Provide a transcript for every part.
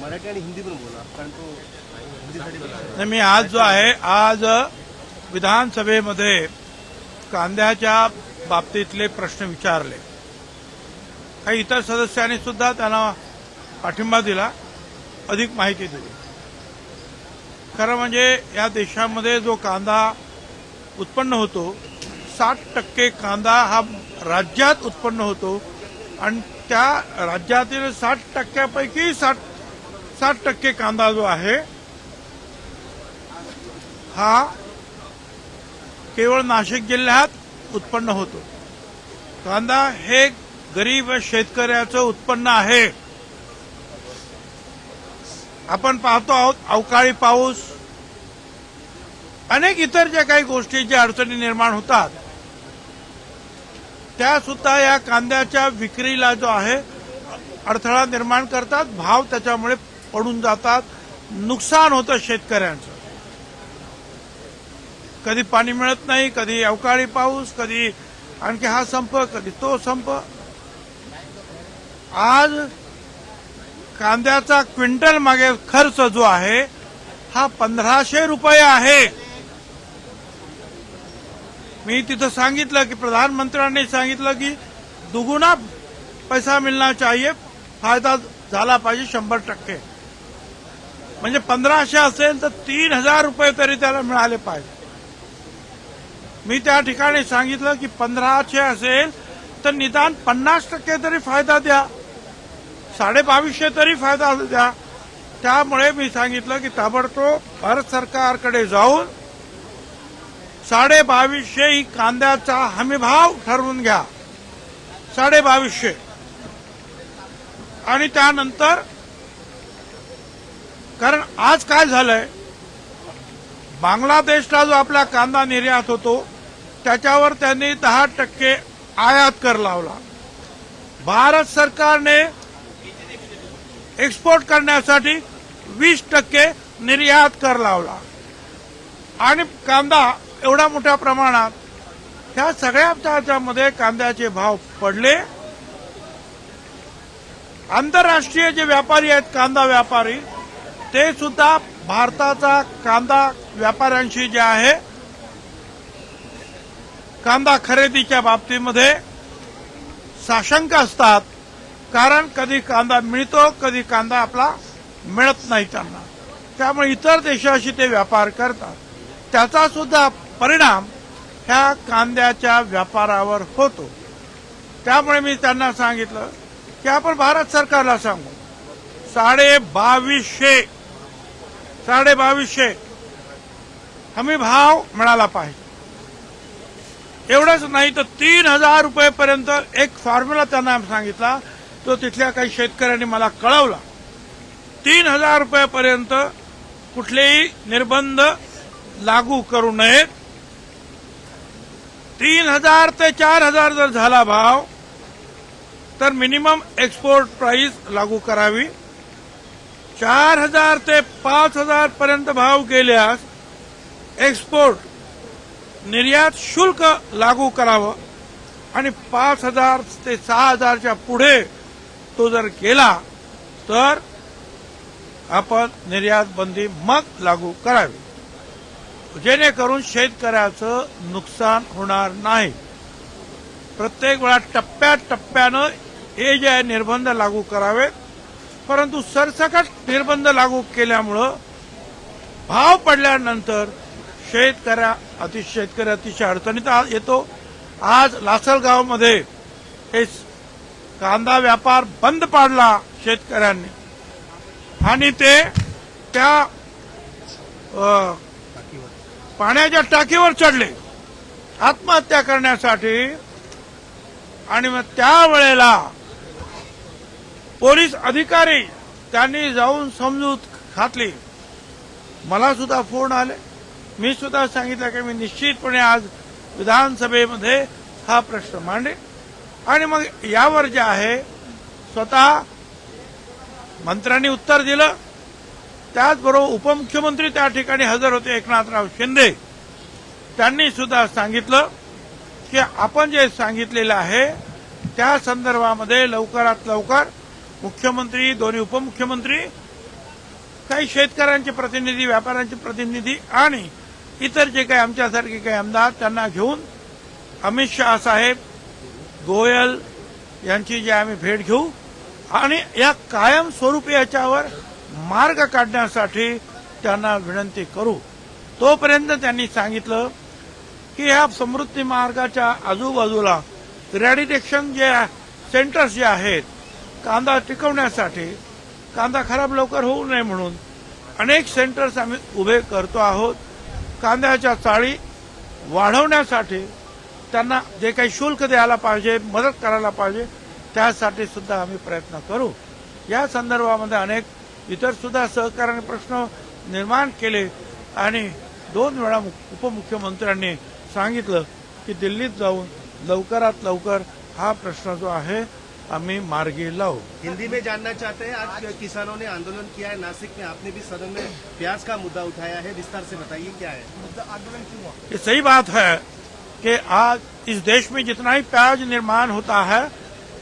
मराठी आणि हिंदी पण बोला कारण तो हिंदीसाठी बोला. नाही मी आज जो आहे आज विधानसभेमध्ये कांद्याच्या बाबतीतले प्रश्न विचारले. काही इतर सदस्यांनी सुद्धा त्यांना पाठिंबा दिला अधिक माहिती दिली. खरं म्हणजे या देशामध्ये जो कांदा उत्पन्न होतो साठ टक्के कांदा हा राज्यात उत्पन्न होतो आणि त्या राज्यातील साठ टक्क्यापैकी साठ साठ टक्के कांदा जो आहे हा केवळ नाशिक जिल्ह्यात उत्पन्न होतो. कांदा हे गरीब शेतकऱ्याचं उत्पन्न आहे. आपण पाहतो आहोत अवकाळी पाऊस. अनेक इतर ज्या काही गोष्टी ज्या अडचणी निर्माण होतात त्यासुद्धा या कांद्याच्या विक्रीला जो आहे अडथळा निर्माण करतात भाव त्याच्यामुळे पडून जातात नुकसान होतं शेतकऱ्यांचं. कधी पाणी मिळत नाही कधी अवकाळी पाऊस कधी आणखी हा संप कधी तो संप. आज कांद्याचा क्विंटल मागे खर्च जो आहे हा पंधराशे रुपये आहे. मी तिथं सांगितलं की प्रधानमंत्र्यांनी सांगितलं की दुगुना पैसा मिळणार चाहिए फायदा झाला पाहिजे शंभर टक्के. म्हणजे पंधराशे असेल तर तीन हजार रुपये तरी त्याला मिळाले पाहिजे. मी त्या ठिकाणी सांगितलं की पंधराशे असेल तर निदान पन्नास टक्के तरी फायदा द्या. साडेबावीसशे तरी फायदा द्या. त्यामुळे मी सांगितलं की ताबडतोब भारत सरकारकडे जाऊन साडे बावीसशे ही कांद्याचा हमीभाव ठरवून घ्या. साडे बावीसशे आणि त्यानंतर कारण आज काय झालंय बांगलादेशला जो आपला कांदा निर्यात होतो त्याच्यावर त्यांनी दहा टक्के आयात कर लावला. भारत सरकारने एक्सपोर्ट करण्यासाठी वीस टक्के निर्यात कर लावला. आणि कांदा एवढ्या मोठ्या प्रमाणात ह्या सगळ्या त्याच्यामध्ये कांद्याचे भाव पडले. आंतरराष्ट्रीय जे व्यापारी आहेत कांदा व्यापारी ते सुद्धा भारताचा कांदा व्यापाऱ्यांशी जे आहे कांदा खरेदीच्या बाबतीमध्ये साशंक असतात. कारण कधी कांदा मिळतो कधी कांदा आपला मिळत नाही त्यांना. त्यामुळे इतर देशाशी ते व्यापार करतात. त्याचा सुद्धा परिणाम ह्या कांद्याच्या व्यापारावर होतो. त्यामुळे मी त्यांना सांगितलं की आपण भारत सरकारला सांगू. साडे बावीसशे साडे बावीसशे हमी भाव मिळाला पाहिजे. एवढंच नाही तर तीन हजार रुपयेपर्यंत एक फॉर्म्युला त्यांना सांगितला. तो तिथल्या काही शेतकऱ्यांनी मला कळवला. तीन हजार रुपयापर्यंत कुठलेही निर्बंध लागू करू नयेत. तीन हजार ते चार हजार जर झाला भाव तर मिनिमम एक्सपोर्ट प्राइस लागू करावी. चार हजार ते पाच हजार पर्यंत भाव गेल्यास एक्सपोर्ट निर्यात शुल्क लागू करावं. आणि पाच हजार ते सहा हजारच्या पुढे तो जर गेला तर आपण निर्यात बंदी मग लागू करावी. जेणेकरून शेतकऱ्याचं नुकसान होणार नाही. प्रत्येक वेळा टप्प्यात टप्प्यानं हे जे आहे निर्बंध लागू करावेत. परंतु सरसकट निर्बंध लागू केल्यामुळं भाव पडल्यानंतर शेतकऱ्या अति शेतकरी अतिशय अडचणीत येतो. आज लासलगावमध्ये हे कांदा व्यापार बंद पाडला शेतकऱ्यांनी. आणि ते त्या पाण्याच्या टाकीवर चढले. आत्महत्या करण्यासाठी आणि मग त्यावेळेला पोलीस अधिकारी त्यांनी जाऊन समजूत घातली. मला सुद्धा फोन आले. मी सुद्धा सांगितलं की मी निश्चितपणे आज विधानसभेमध्ये हा प्रश्न मांडे आणि मग यावर जे आहे स्वतः मंत्र्यांनी उत्तर दिलं. त्याचबरोबर उपमुख्यमंत्री त्या ठिकाणी हजर होते एकनाथराव शिंदे. त्यांनी सुद्धा सांगितलं की आपण जे सांगितलेलं आहे त्या संदर्भामध्ये लवकरात लवकर मुख्यमंत्री दोन्ही उपमुख्यमंत्री काही शेतकऱ्यांचे प्रतिनिधी व्यापाऱ्यांचे प्रतिनिधी आणि इतर जे काही आमच्यासारखे काही आमदार त्यांना घेऊन अमित शहा साहेब गोयल यांची जी आम्ही भेट घेऊ आणि या कायमस्वरूपी याच्यावर मार्ग काढण्यासाठी त्यांना विनंती करू. तोपर्यंत त्यांनी सांगितलं की ह्या समृद्धी मार्गाच्या आजूबाजूला रॅडिटेक्शन जे सेंटर्स जे आहेत कांदा टिकवण्यासाठी कांदा खराब लवकर होऊ नये म्हणून अनेक सेंटर्स आम्ही उभे करतो आहोत. कांद्याच्या चाळी वाढवण्यासाठी त्यांना जे काही शुल्क द्यायला पाहिजे मदत करायला पाहिजे त्यासाठी सुद्धा आम्ही प्रयत्न करू. या संदर्भामध्ये अनेक इतर सुद्धा सहकार्याने प्रश्न निर्माण केले आणि दोन वेळा मुख- उपमुख्यमंत्र्यांनी सांगितलं की दिल्लीत जाऊन लवकरात लवकर हा प्रश्न जो आहे आम्ही मार्गी लावू. हिंदी में जानना चाहते हैं आज किसानों ने आंदोलन किया है नासिक में आपने भी सदन में प्याज का मुद्दा उठाया है विस्तार से बताइए क्या है? आंदोलन क्यों हुआ? ये सही बात है कि आज इस देश में जितना ही प्याज निर्माण होता है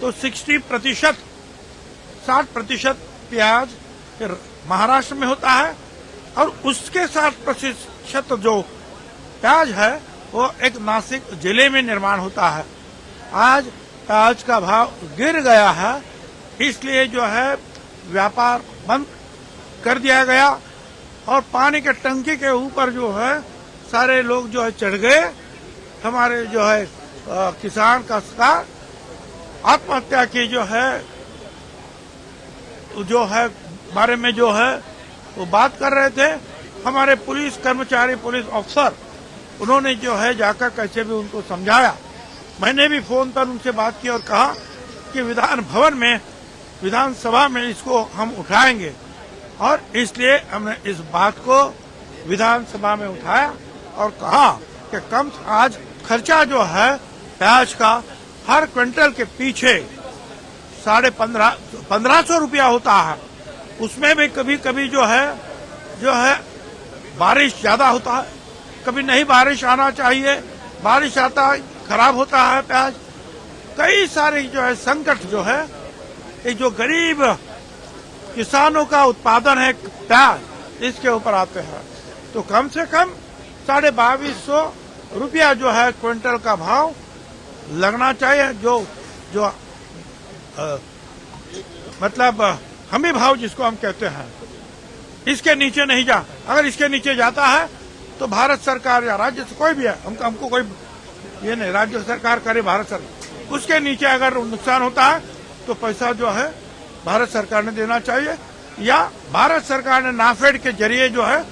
तो 60 प्रतिशत 60 प्रतिशत प्याज महाराष्ट्र में होता है और उसके साथ प्रतिशत जो प्याज है वो एक नासिक ज़िले में निर्माण होता है। आज प्याज का भाव गिर गया है इसलिए जो है व्यापार बंद कर दिया गया और पानी के टंकी के ऊपर जो है सारे लोग जो है चढ़ गए। हमारे जो है अ, किसान काश्तकार आत्महत्या की जो है जो है बारे में जो है, वो बात कर रहे थे। हमारे पुलिस कर्मचारी, पुलिस अफसर उन्होंने जो है जाकर कैसे भी उनको समझाया। मैंने भी फ़ोन पर उनसे बात की और कहा कि विधान भवन में, विधानसभा में इसको हम उठाएँगे। और इसलिए हमने इस बात को विधानसभा में उठाया और कहा कि कम आज खर्चा जो है प्याज का हर क्विंटल के पीछे साढ़े पंद्रह पंद्रह सौ रुपया होता है। उसमें भी कभी कभी जो है जो है बारिश ज़्यादा होता है। कभी नहीं बारिश आना चाहिए बारिश आता है खराब होता है प्याज। कई सारे जो है संकट जो है ये जो गरीब किसानों का उत्पादन है प्याज इसके ऊपर आते हैं। तो कम से कम साढ़े बाईस सौ रुपया जो है क्विंटल का भाव लगना चाहिए जो जो अ, मतलब हमी भाव जिसको हम कहते हैं। इसके नीचे नहीं जा, अगर इसके नीचे जाता है तो भारत सरकार या राज्य से कोई भी है हमको हमको कोई ये नहीं, राज्य सरकार करे भारत सरकार उसके नीचे अगर नुकसान होता है तो पैसा जो है, भारत सरकार ने देना चाहिए, या भारत सरकार ने नाफेड के ज़रिए जो है,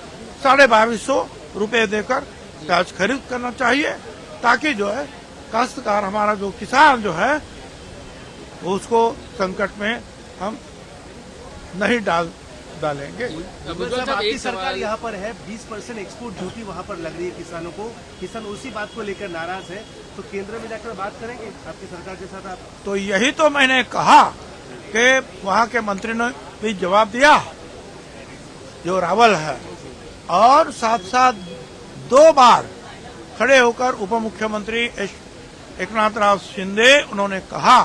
साढ़े बाईस सौ रुपये देकर प्याज खरीद करना चाहिए, ताकि जो है, काश्तकार हमारा जो किसान जो है, उसको संकट में हम नहीं डाल डालेंगे। आपकी सरकार यहाँ पर है 20 परसेंट एक्सपोर्ट ड्यूटी वहाँ पर लग रही है किसानों को। किसान उसी बात को लेकर नाराज़ है। तो केंद्र में जाकर बात करेंगे आपकी सरकार के साथ आप। तो यही तो मैंने कहा कि वहाँ के मंत्री ने भी जवाब दिया जो रावल है। और साथ साथ दो बार खड़े होकर उप मुख्यमंत्री एकनाथ राव शिंदे उन्होंने कहा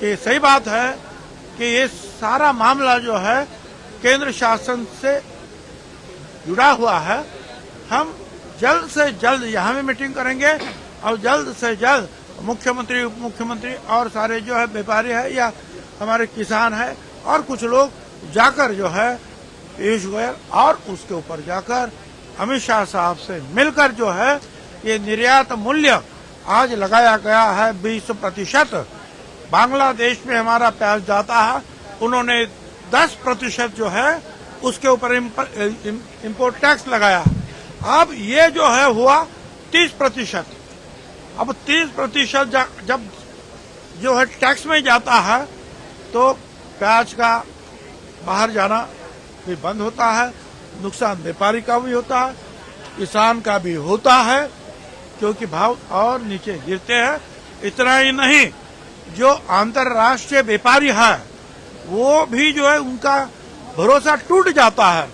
कि सही बात है कि ये सारा मामला जो है केंद्र शासन से जुड़ा हुआ है। हम जल्द से जल्द यहाँ भी मीटिंग करेंगे और जल्द से जल्द मुख्यमंत्री उप मुख्यमंत्री और सारे जो है व्यापारी है या हमारे किसान है और कुछ लोग जाकर जो है पीयूष गोयल और उसके ऊपर जाकर अमित शाह साहब से मिलकर जो है ये निर्यात मूल्य आज लगाया गया है बीस प्रतिशत। बांग्लादेश में हमारा प्याज जाता है, उन्होंने 10 प्रतिशत जो है, उसके ऊपर इम्पोर्ट टैक्स लगाया। अब ये जो है हुआ 30 प्रतिशत। अब 30 प्रतिशत जब जो है टैक्स में जाता है तो प्याज का बाहर जाना भी बंद होता है, नुकसान व्यापारी का भी होता है, किसान का भी होता है, क्योंकि भाव और नीचे गिरते हैं, इतना ही नहीं। जो अंतर्राष्ट्रीय व्यापारी है, वो भी जो है उनका भरोसा टूट जाता है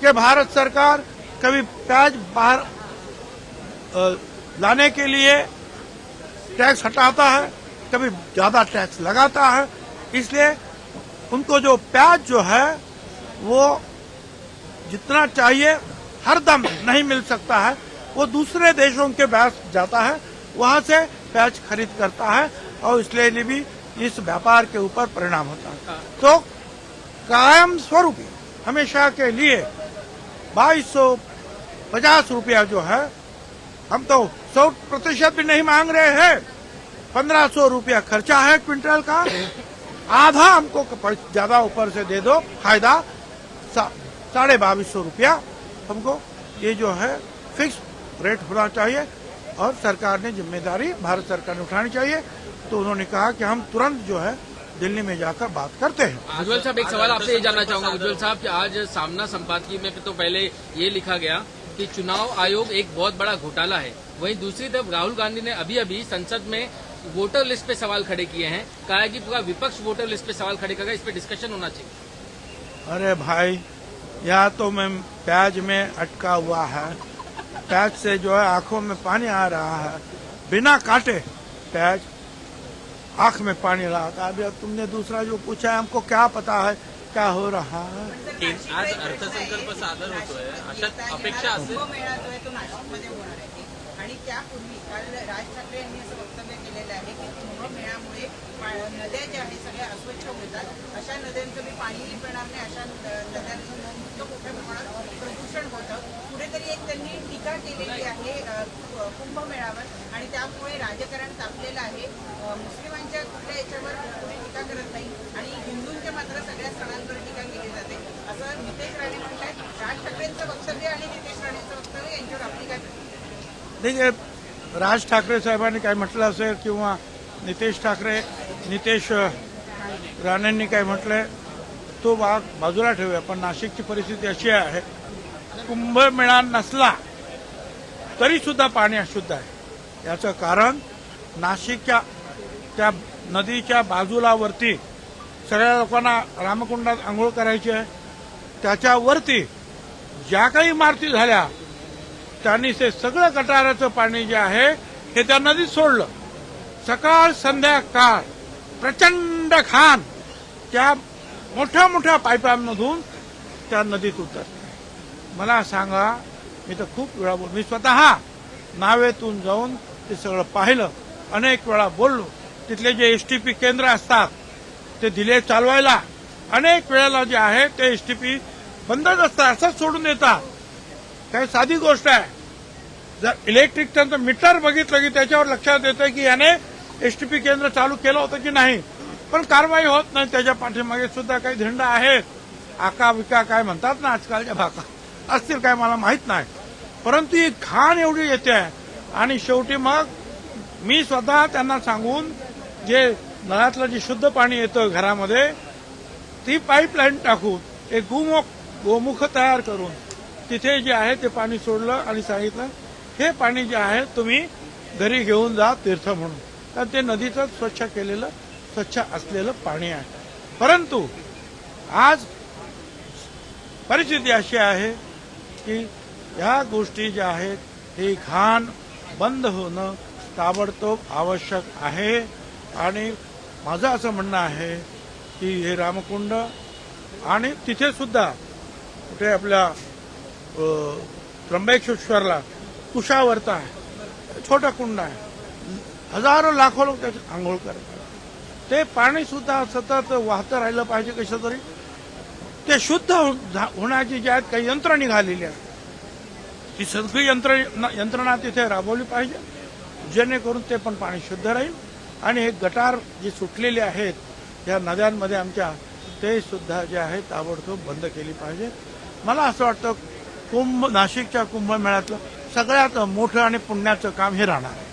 कि भारत सरकार कभी प्याज बाहर लाने के लिए टैक्स हटाता है, कभी ज़्यादा टैक्स लगाता है। इसलिए उनको जो प्याज जो है, वो जितना चाहिए, हर दम नहीं मिल सकता है। वो दूसरे देशों के पास जाता है, वहाँ से प्याज खरीद करता है। और इसलिए भी इस व्यापार के ऊपर परिणाम होता है। तो कायम स्वरूप, हमेशा के लिए बाईस सौ पचास रुपया जो है, हम तो सौ प्रतिशत भी नहीं मांग रहे हैं। पंद्रह सौ रुपया खर्चा है क्विंटल का। आधा हमको ज़्यादा ऊपर से दे दो, फ़ायदा साढ़े बाईस सौ रुपया हमको ये जो है फिक्स रेट होना चाहिए। और सरकार ने ज़िम्मेदारी भारत सरकार ने उठानी चाहिए। तो उन्होंने कहा कि हम तुरंत जो है दिल्ली में जाकर बात करते हैं। उज्जवल साहब एक सवाल आपसे ये जानना चाहूँगा। उज्जवल साहब कि आज सामना संपादकीय में तो पहले ये लिखा गया कि चुनाव आयोग एक बहुत बड़ा घोटाला है। वहीं दूसरी तरफ़ राहुल गांधी ने अभी अभी संसद में वोटर लिस्ट पे सवाल खड़े किए हैं। कहा है कि पूरा विपक्ष वोटर लिस्ट पे सवाल खड़े करेगा इस पे डिस्कशन होना चाहिए। अरे भाई या तो मैं प्याज में अटका हुआ है प्याज से जो है आंखों में पानी आ रहा है। बिना काटे प्याज आंख में पानी रहा था अभी अब तुमने दूसरा जो पूछा है हमको क्या पता है क्या हो रहा है? आज अर्थसंकल्प सादर होतोय अशा अपेक्षा असेल. आहे तो नाशिकमध्ये होणार आहे आणि त्यापूर्वी काल राज ठाकरे यांनी असं वक्तव्य केलेलं आहे की कुंभमेळ्यामुळे पा- नद्या ज्या आहेत सगळ्या अस्वच्छ होतात. अशा नद्यांचं मी पाणीही पिणार नाही अशा नद्यांचं मुक्त मोठ्या प्रमाणात प्रदूषण होतं कुठेतरी एक त्यांनी टीका केलेली आहे कुंभमेळावर आणि त्यामुळे राजकारण तापलेलं आहे. मुस्लिमांच्या कुठल्या याच्यावर कोणी टीका करत नाही आणि हिंदूंच्या मात्र सगळ्या सणांवर टीका केली जाते. असं नितेश राणे म्हणतात राज ठाकरेंचं वक्तव्य आणि नितेश राणेंचं वक्तव्य यांच्यावर आपली काय प्रतिक्रिया? राज ठाकरे साहेबांनी काय म्हटलं असेल किंवा नितेश ठाकरे नितेश राणेंनी काय म्हटलंय तो भाग बाजूला ठेवूया. पण नाशिकची परिस्थिती अशी आहे कुंभमेळा नसला तरी सुद्धा पाणी अशुद्ध आहे. याचं कारण नाशिकच्या त्या नदीच्या बाजूला वरती सगळ्या लोकांना रामकुंडात आंघोळ करायची आहे. त्याच्यावरती ज्या काही इमारती झाल्या त्यांनी ते सगळं गटाराचं पाणी जे आहे हे त्या नदीत सोडलं. सकाळ संध्याकाळ प्रचंड खान त्या मोठ्या मोठ्या पाईपांमधून त्या नदीत उतरते मला सांगा मी तर खूप वेळा बोल मी स्वतः नावेतून जाऊन ते सगळं पाहिलं. अनेक वेळा बोललो. तिथले जे एस टी पी केंद्र असतात ते दिले चालवायला. अनेक वेळेला जे आहे ते एस टी पी बंदच असतात असंच सोडून देतात. काही साधी गोष्ट आहे. जर इलेक्ट्रिकचं मीटर बघितलं की त्याच्यावर लक्षात येतं की याने एसटीपी केंद्र चालू केलं होतं की नाही. पण कारवाई होत नाही. त्याच्या पाठीमागे सुद्धा काही झेंडा आहेत. आका विका काय म्हणतात ना आजकालच्या भाका. असतील काय मला माहीत नाही. परंतु ही घाण एवढी येते आणि शेवटी मग मी स्वतः त्यांना सांगून जे नळातलं जे शुद्ध पाणी येतं घरामध्ये ती पाईपलाईन टाकून एक गोमुख गोमुख तयार करून तिथे जे आहे ते पाणी सोडलं आणि सांगितलं हे पाणी जे आहे तुम्ही घरी घेऊन जा तीर्थ म्हणून. तर ते नदीचं स्वच्छ केलेलं स्वच्छ असलेलं पाणी आहे. परंतु आज परिस्थिती अशी आहे की ह्या गोष्टी ज्या आहेत ही घाण बंद होणं ताबडतोब आवश्यक आहे. आणि माझं असं म्हणणं आहे की हे रामकुंड आणि तिथे सुद्धा कुठे आपल्या त्र्यंबकेश्वरला कुशावर्त आहे छोटा कुंड आहे. हजारो लाखो लोक त्याच्यात आंघोळ करतात. ते पाणी सुद्धा सतत वाहतं राहिलं पाहिजे कसं तरी ते शुद्ध होण्याची जी आहेत काही यंत्र निघालेली आहेत ती सगळी यंत्र यंत्रणा तिथे राबवली पाहिजे जेणेकरून ते पण पाणी शुद्ध राहील. आणि हे गटार जे सुटलेले आहेत या नद्यांमध्ये आमच्या ते सुद्धा जे आहे ताबडतोब बंद केली पाहिजे. मला असं वाटतं कुंभ नाशिकच्या कुंभमेळ्यातलं सगळ्यात मोठं आणि पुण्याचं काम हे राहणार आहे.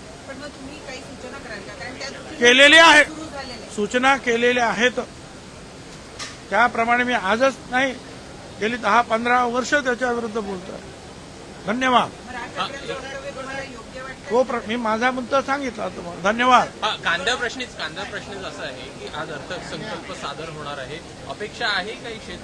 केलेले आहे. सूचना केलेल्या आहेत. त्याप्रमाणे मी आजच नाही गेली दहा पंधरा वर्ष त्याच्या विरुद्ध बोलतोय. धन्यवाद. तो प्र- मी माझा मुद्दा सांगितला तुम्हाला. धन्यवाद. हा, कांदा प्रश्नीच कांदा प्रश्नच असा आहे की आज अर्थसंकल्प सादर होणार आहे. अपेक्षा आहे काही शेत